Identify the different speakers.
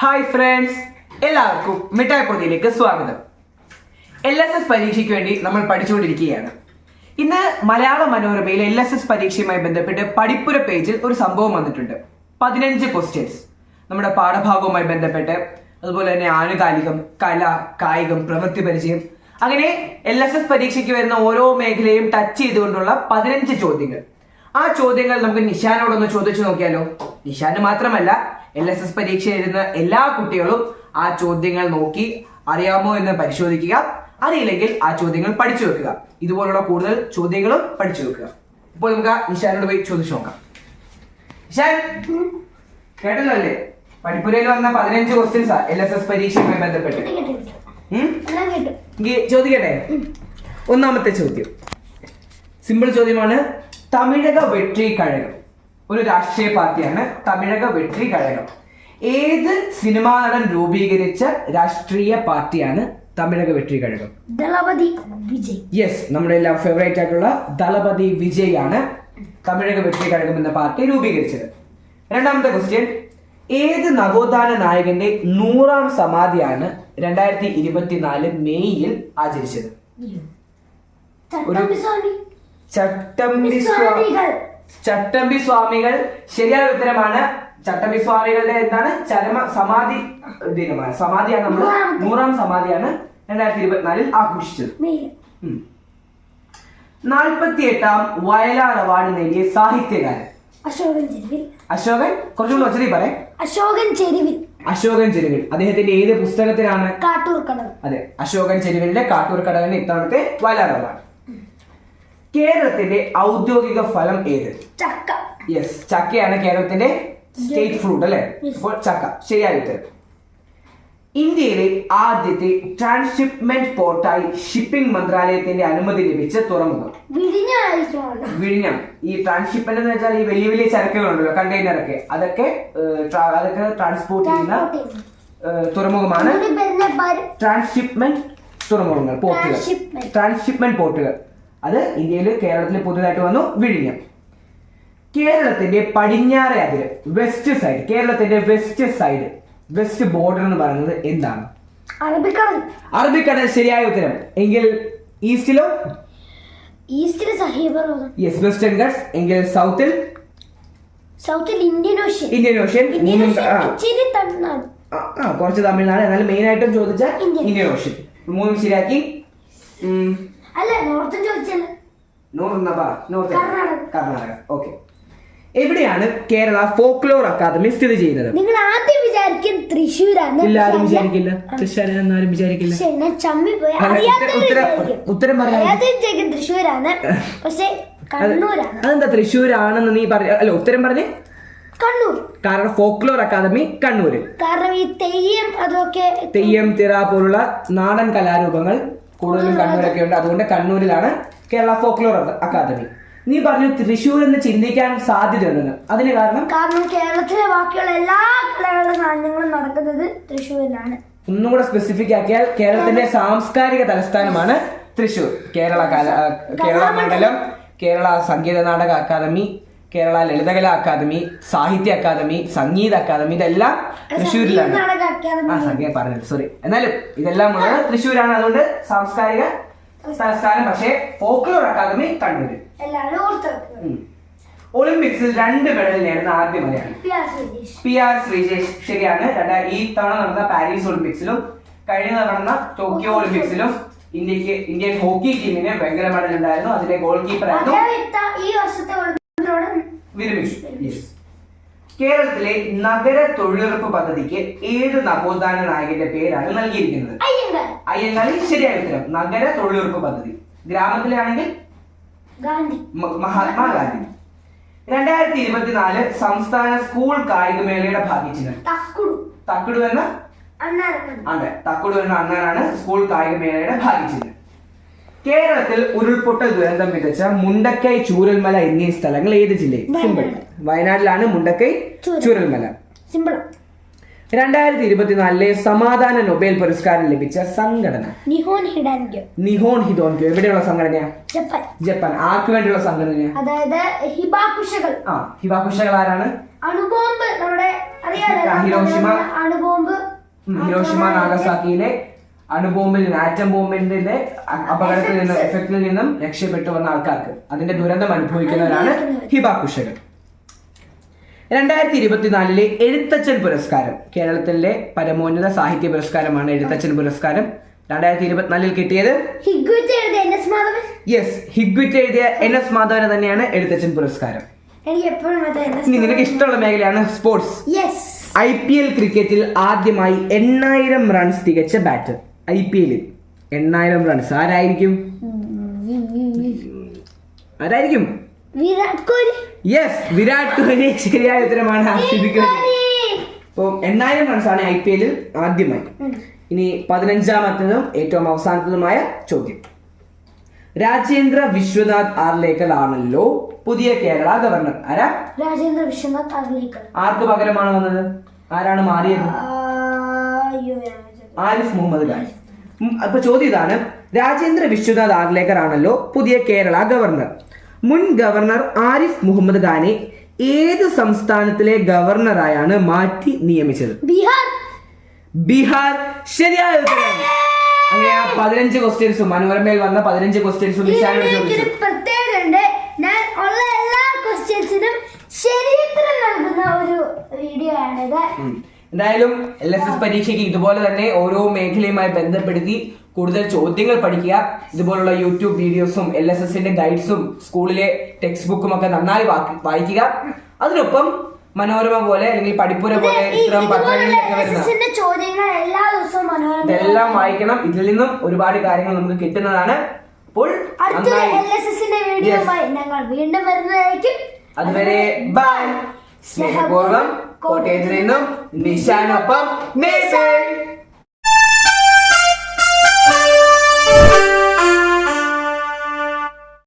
Speaker 1: Hi friends എല്ലാവർക്കും മിഠായി പൊതിയിലേക്ക് സ്വാഗതം. എൽ എസ് എസ് പരീക്ഷയ്ക്ക് വേണ്ടി നമ്മൾ പഠിച്ചുകൊണ്ടിരിക്കുകയാണ്. ഇന്ന് മലയാള മനോരമയിൽ എൽ എസ് എസ് പരീക്ഷയുമായി ബന്ധപ്പെട്ട് പഠിപ്പുര പേജിൽ ഒരു സംഭവം വന്നിട്ടുണ്ട്. പതിനഞ്ച് ക്വസ്റ്റ്യൻസ് നമ്മുടെ പാഠഭാഗവുമായി ബന്ധപ്പെട്ട് അതുപോലെ തന്നെ ആനുകാലികം കല കായികം പ്രവൃത്തി പരിചയം. അങ്ങനെ എൽ എസ് എസ് പരീക്ഷയ്ക്ക് വരുന്ന ഓരോ മേഖലയും ടച്ച് ചെയ്തുകൊണ്ടുള്ള പതിനഞ്ച് ചോദ്യങ്ങൾ. ആ ചോദ്യങ്ങൾ നമുക്ക് നിഷാനോടൊന്ന് ചോദിച്ചു നോക്കിയാലോ? നിഷാന് മാത്രമല്ല എൽ എസ് എസ് പരീക്ഷ എഴുതുന്ന എല്ലാ കുട്ടികളും ആ ചോദ്യങ്ങൾ നോക്കി അറിയാമോ എന്ന് പരിശോധിക്കുക. അറിയില്ലെങ്കിൽ ആ ചോദ്യങ്ങൾ പഠിച്ചു വെക്കുക. ഇതുപോലുള്ള കൂടുതൽ ചോദ്യങ്ങളും പഠിച്ചു വെക്കുക. ഇപ്പൊ നമുക്ക് ആ നിഷാനോട് പോയി ചോദിച്ചു നോക്കാം. നിഷാൻ കേട്ടല്ലോ അല്ലേ? പഠിപ്പുരയിൽ വന്ന പതിനഞ്ച് ക്വസ്റ്റ്യൻസാ എൽ എസ് എസ് പരീക്ഷയുമായി ബന്ധപ്പെട്ട്. ചോദിക്കട്ടെ? ഒന്നാമത്തെ ചോദ്യം. സിമ്പിൾ ചോദ്യമാണ്. തമിഴക വെട്രി കഴകം. ഒരു രാഷ്ട്രീയ പാർട്ടിയാണ് തമിഴക വെട്രി കഴകം. ഏത് സിനിമാ നടൻ രൂപീകരിച്ച രാഷ്ട്രീയ പാർട്ടിയാണ് തമിഴക വെട്രി കഴകം?
Speaker 2: ദളപതി വിജയ്.
Speaker 1: യെസ് നമ്മുടെ എല്ലാം ഫേവറേറ്റ് ആയിട്ടുള്ള ദളപതി വിജയ് ആണ് തമിഴക വെട്രി കഴകം എന്ന പാർട്ടി രൂപീകരിച്ചത്. രണ്ടാമത്തെ ക്വസ്റ്റ്യൻ ഏത് നവോത്ഥാന നായകന്റെ നൂറാം സമാധിയാണ് രണ്ടായിരത്തി ഇരുപത്തിനാല് മെയ്യിൽ ആചരിച്ചത്?
Speaker 2: ഒരു
Speaker 1: ചട്ടമ്പി ചട്ടമ്പി സ്വാമികൾ. ശരിയായ ഉത്തരമാണ്. ചട്ടമ്പി സ്വാമികളുടെ എന്താണ്? ചരമ സമാധി ദിനമാണ്. സമാധിയാണ് നമ്മൾ. നൂറാം സമാധിയാണ് രണ്ടായിരത്തി ഇരുപത്തിനാലിൽ ആഘോഷിച്ചത്. നാൽപ്പത്തി എട്ടാം വയലാർ അവാർഡ് നേടിയ സാഹിത്യകാരൻ.
Speaker 2: അശോകൻ ചെരുവിൽ.
Speaker 1: അശോകൻ? കുറച്ചുകൂടി ഒച്ചതി പറയാം.
Speaker 2: അശോകൻ ചെരുവിൽ.
Speaker 1: അശോകൻ ചെരുവിൽ. അദ്ദേഹത്തിന്റെ ഏത് പുസ്തകത്തിലാണ്?
Speaker 2: കാട്ടൂർ കടവ്
Speaker 1: അതെ. അശോകൻ ചെരുവിലിന്റെ കാട്ടൂർ കടകന് ഇത്തവണത്തെ വയലാർ അവാർഡ്. കേരളത്തിന്റെ ഔദ്യോഗിക ഫലം ഏത്?
Speaker 2: ചക്ക.
Speaker 1: യെസ് ചക്കയാണ് കേരളത്തിന്റെ സ്റ്റേറ്റ് ഫ്രൂട്ട് അല്ലെ? അപ്പോൾ ചക്ക. ശരിയായ ഉത്തരം ഇന്ത്യയിലെ ആദ്യത്തെ ട്രാൻസ്ഷിപ്മെന്റ് പോർട്ടായി ഷിപ്പിംഗ് മന്ത്രാലയത്തിന്റെ അനുമതി ലഭിച്ച തുറമുഖം വിഴിഞ്ഞം. ഈ ട്രാൻസ്ഷിപ്മെന്റ് എന്ന് വെച്ചാൽ ഈ വലിയ വലിയ ചരക്കുകളുണ്ടല്ലോ കണ്ടെയ്നറൊക്കെ. അതൊക്കെ അതൊക്കെ ട്രാൻസ്പോർട്ട് ചെയ്യുന്ന തുറമുഖമാണ് ട്രാൻസ്ഷിപ്മെന്റ് തുറമുഖങ്ങൾ പോർട്ടുകൾ. ട്രാൻസ്ഷിപ്മെന്റ് പോർട്ടുകൾ അത് ഇന്ത്യയിൽ കേരളത്തിൽ പുതുതായിട്ട് വന്നു വിഴിഞ്ഞം. കേരളത്തിന്റെ പടിഞ്ഞാറെ അതിര് വെസ്റ്റ് സൈഡ് കേരളത്തിന്റെ വെസ്റ്റ് സൈഡ് വെസ്റ്റ് ബോർഡർ എന്ന് പറയുന്നത് എന്താണ്?
Speaker 2: അറബിക്കടൽ.
Speaker 1: അറബിക്കടൽ ശരിയായ ഉത്തരം. എങ്കിൽ ഈസ്റ്റിലോ യെസ് വെസ്റ്റേൺ ഗട്ട്സ് എങ്കിൽ സൗത്തിൽ
Speaker 2: സൗത്തിൽ ഇന്ത്യൻ ഓഷ്യൻ
Speaker 1: ഇന്ത്യൻ ഓഷ്യൻ കുറച്ച് തമിഴ്നാട്. എന്നാൽ മെയിൻ ആയിട്ടും ചോദിച്ചാൽ
Speaker 2: ഇന്ത്യൻ.
Speaker 1: ഓഷ്യൻ മൂന്നും ശരിയാക്കി.
Speaker 2: അല്ല നോർത്ത് ചോദിച്ചല്ല
Speaker 1: നോർത്ത് നോർത്ത്
Speaker 2: കർണാടക.
Speaker 1: ഓക്കെ എവിടെയാണ് കേരള ഫോക്ലോർ അക്കാദമി സ്ഥിതി ചെയ്യുന്നത്?
Speaker 2: നിങ്ങൾ ആദ്യം വിചാരിക്കും തൃശ്ശൂരാണ് ഇല്ല ആരും.
Speaker 1: വിചാരിക്കില്ല. തൃശ്ശൂർ എന്നാരും വിചാരിക്കില്ല. ഉത്തരം-
Speaker 2: പറയാം. തൃശ്ശൂരാണ്. പക്ഷെ കണ്ണൂരാണ്.
Speaker 1: അതെന്താ തൃശ്ശൂരാണെന്ന് നീ പറഞ്ഞ അല്ല ഉത്തരം പറഞ്ഞേ.
Speaker 2: കണ്ണൂർ.
Speaker 1: കാരണം ഫോക്ലോർ അക്കാദമി കണ്ണൂര്.
Speaker 2: കാരണം ഈ തെയ്യം അതൊക്കെ
Speaker 1: തെയ്യം തിറ പോലുള്ള നാടൻ കലാരൂപങ്ങൾ കൂടുതലും കണ്ണൂരൊക്കെ ഉണ്ട് അതുകൊണ്ട് കണ്ണൂരിലാണ് കേരള ഫോക്ലോർ അക്കാദമി നീ പറഞ്ഞു തൃശ്ശൂർ എന്ന് ചിന്തിക്കാൻ സാധ്യതയുണ്ടെന്ന്. അതിന് കാരണം?
Speaker 2: കാരണം കേരളത്തിലെ ബാക്കിയുള്ള എല്ലാ കലകളുടെ സാധനങ്ങളും നടക്കുന്നത് തൃശ്ശൂരിലാണ്.
Speaker 1: ഒന്നും കൂടെ സ്പെസിഫിക് ആക്കിയാൽ കേരളത്തിന്റെ സാംസ്കാരിക തലസ്ഥാനമാണ് തൃശ്ശൂർ. കേരള കേരള മണ്ഡലം Kerala Sangeetha Nataka academy Kerala Lalithakala academy Sahitya academy Sangeetha academy ഇതെല്ലാം തൃശ്ശൂരിലാണ്. ആ സംഗീത പറഞ്ഞത്. സോറി എന്നാലും ഇതെല്ലാം ഉള്ളത് തൃശ്ശൂരാണ്. അതുകൊണ്ട് സാംസ്കാരിക സംസ്ഥാനം പക്ഷേ ഫോക്ലോർ അക്കാദമി കണ്ണൂര്. ഒളിമ്പിക്സിൽ രണ്ട് മെഡൽ നേടുന്ന ആദ്യ മലയാളി.
Speaker 2: P R
Speaker 1: Sreejesh. ശരിയാണ്. രണ്ടാ- ഈ തവണ നടന്ന പാരീസ് ഒളിമ്പിക്സിലും കഴിഞ്ഞ നടന്ന ടോക്കിയോ ഒളിമ്പിക്സിലും ഇന്ത്യയ്ക്ക് ഇന്ത്യൻ ഹോക്കി ടീമിന് വെങ്കല മെഡൽ ഉണ്ടായിരുന്നു. അതിലെ ഗോൾ കീപ്പർ വിരമിച്ചു. കേരളത്തിലെ നഗര തൊഴിലുറപ്പ് പദ്ധതിക്ക് ഏത് നവോത്ഥാന നായകന്റെ പേരാണ് നൽകിയിരിക്കുന്നത്. അയ്യങ്കാളി ശരിയായ ഉത്തരം നഗര തൊഴിലുറപ്പ് പദ്ധതി. ഗ്രാമത്തിലാണെങ്കിൽ മഹാത്മാഗാന്ധി. രണ്ടായിരത്തി ഇരുപത്തിനാല് സംസ്ഥാന സ്കൂൾ കായികമേളയുടെ ഭാഗ്യചിഹ്നം.
Speaker 2: തക്കുടു.
Speaker 1: തക്കുടു എന്ന? അതെ തക്കുടു എന്ന അണ്ണനാണ് സ്കൂൾ കായികമേളയുടെ ഭാഗ്യചിഹ്നം. കേരളത്തിൽ ഉരുൾപൊട്ടൽ ദുരന്തം വിതച്ച മുണ്ടക്കൈ ചൂരൽമല എന്നീ സ്ഥലങ്ങൾ ഏത് ജില്ലയിൽ? സിമ്പിൾ. വയനാട്ടിലാണ് മുണ്ടക്കൈ ചൂരൽമല.
Speaker 2: സിമ്പിൾ.
Speaker 1: രണ്ടായിരത്തി ഇരുപത്തിനാലിലെ സമാധാന നൊബേൽ പുരസ്കാരം ലഭിച്ച സംഘടന?
Speaker 2: നിഹോൻ ഹിഡാൻഗ്യോ
Speaker 1: നിഹോൺ ഹിദോൻക്യോ എവിടെയുള്ള സംഘടനയാ
Speaker 2: ജപ്പാൻ.
Speaker 1: ജപ്പാൻ. ആർക്ക് വേണ്ടിയുള്ള സംഘടനയാ
Speaker 2: അതായത് ഹിബാകുഷകൾ.
Speaker 1: ആ ഹിബാകുഷകൾ ആരാണ്?
Speaker 2: അണുബോംബ് നമ്മുടെ അറിയാലോ
Speaker 1: ഹിരോഷിമ.
Speaker 2: അണുബോംബ്
Speaker 1: ഹിരോഷിമ നാഗസാക്കിയിലെ അണുബോംബിൽ നിന്ന് ആറ്റം ബോംബിന്റെ അപകടത്തിൽ നിന്ന് എഫക്റ്റിൽ നിന്നും രക്ഷപ്പെട്ടു വന്ന ആൾക്കാർക്ക്. അതിന്റെ ദുരന്തം അനുഭവിക്കുന്നവരാണ് ഹിബാകുഷകൾ രണ്ടായിരത്തി ഇരുപത്തിനാലിലെ എഴുത്തച്ഛൻ പുരസ്കാരം. കേരളത്തിലെ പരമോന്നത സാഹിത്യ പുരസ്കാരമാണ് എഴുത്തച്ഛൻ പുരസ്കാരം. രണ്ടായിരത്തി ഇരുപത്തിനാലിൽ കിട്ടിയത് യെസ് ഹിഗ്വിറ്റ് എഴുതിയ എൻ എസ് മാധവന് തന്നെയാണ് എഴുത്തച്ഛൻ പുരസ്കാരം. നിനക്ക് ഇഷ്ടമുള്ള മേഖലയാണ് സ്പോർട്സ്. ഐ പി എൽ ക്രിക്കറ്റിൽ ആദ്യമായി എണ്ണായിരം റൺസ് തികച്ച ബാറ്റർ ഐ പി എല്ലിൽ എണ്ണായിരം റൺസ് ആരായിരിക്കും? ആരായിരിക്കും?
Speaker 2: വിരാട് കോഹ്ലി.
Speaker 1: യെസ് വിരാട് കോഹ്ലി. ശരിയായ ഉത്തരമാണ്. അപ്പം എണ്ണായിരം റൺസ് ആണ് ഐ പി എല്ലിൽ ആദ്യമായി. ഇനി പതിനഞ്ചാമത്തതും ഏറ്റവും അവസാനത്തതുമായ ചോദ്യം. രാജേന്ദ്ര വിശ്വനാഥ് ആർലേക്കർ ആണല്ലോ പുതിയ കേരള ഗവർണർ. ആരാ?
Speaker 2: രാജേന്ദ്ര വിശ്വനാഥ് ആർലേക്കൽ
Speaker 1: ആർക്ക് പകരമാണ് വന്നത്? ആരാണ് മാറിയത്. ആരിഫ് മുഹമ്മദ് ഖാൻ. ഉം, അപ്പൊ ചോദ്യം ഇതാണ്. രാജേന്ദ്ര വിശ്വനാഥ് ആഗ്ലേക്കർ ആണല്ലോ പുതിയ കേരള ഗവർണർ. മുൻ ഗവർണർ ആരിഫ് മുഹമ്മദ് ഖാനെ ഏത് സംസ്ഥാനത്തിലെ ഗവർണറായാണ് മാറ്റി നിയമിച്ചത്?
Speaker 2: ബീഹാർ.
Speaker 1: ബീഹാർ. ശരിയായ ഉത്തരം. അങ്ങനെ ആ പതിനഞ്ച് ക്വസ്റ്റ്യൻസും മനോരമയിൽ വന്ന പതിനഞ്ച് ക്വസ്റ്റ്യൻസും ചോദിച്ചു.
Speaker 2: പ്രത്യേകത ഞാൻ ഉള്ള എല്ലാ ക്വസ്റ്റ്യൻസിനും ശരിയുത്തരം നൽകുന്ന ഒരു വീഡിയോ ആണിത്.
Speaker 1: എന്തായാലും എൽ എസ് എസ് പരീക്ഷയ്ക്ക് ഇതുപോലെ തന്നെ ഓരോ മേഖലയുമായി ബന്ധപ്പെടുത്തി കൂടുതൽ ചോദ്യങ്ങൾ പഠിക്കുക. ഇതുപോലുള്ള യൂട്യൂബ് വീഡിയോസും എൽ എസ് എസിന്റെ ഗൈഡ്സും സ്കൂളിലെ ടെക്സ്റ്റ് ബുക്കും ഒക്കെ നന്നായി വായിക്കുക. അതിനൊപ്പം മനോരമ പോലെ അല്ലെങ്കിൽ പഠിപ്പുര പോലെ ഇത്തരം പത്രങ്ങളിലൊക്കെ വരുന്ന
Speaker 2: ചോദ്യങ്ങൾ എല്ലാ ദിവസവും
Speaker 1: ഇതെല്ലാം വായിക്കണം. ഇതിൽ നിന്നും ഒരുപാട് കാര്യങ്ങൾ നമുക്ക് കിട്ടുന്നതാണ്. അപ്പോൾ
Speaker 2: വീണ്ടും വരുന്നതായിരിക്കും.
Speaker 1: അതുവരെ ബൈ സ്നേഹപൂർവം കോട്ടയത്ത് നിന്നും നിശാനൊപ്പം നേസൻ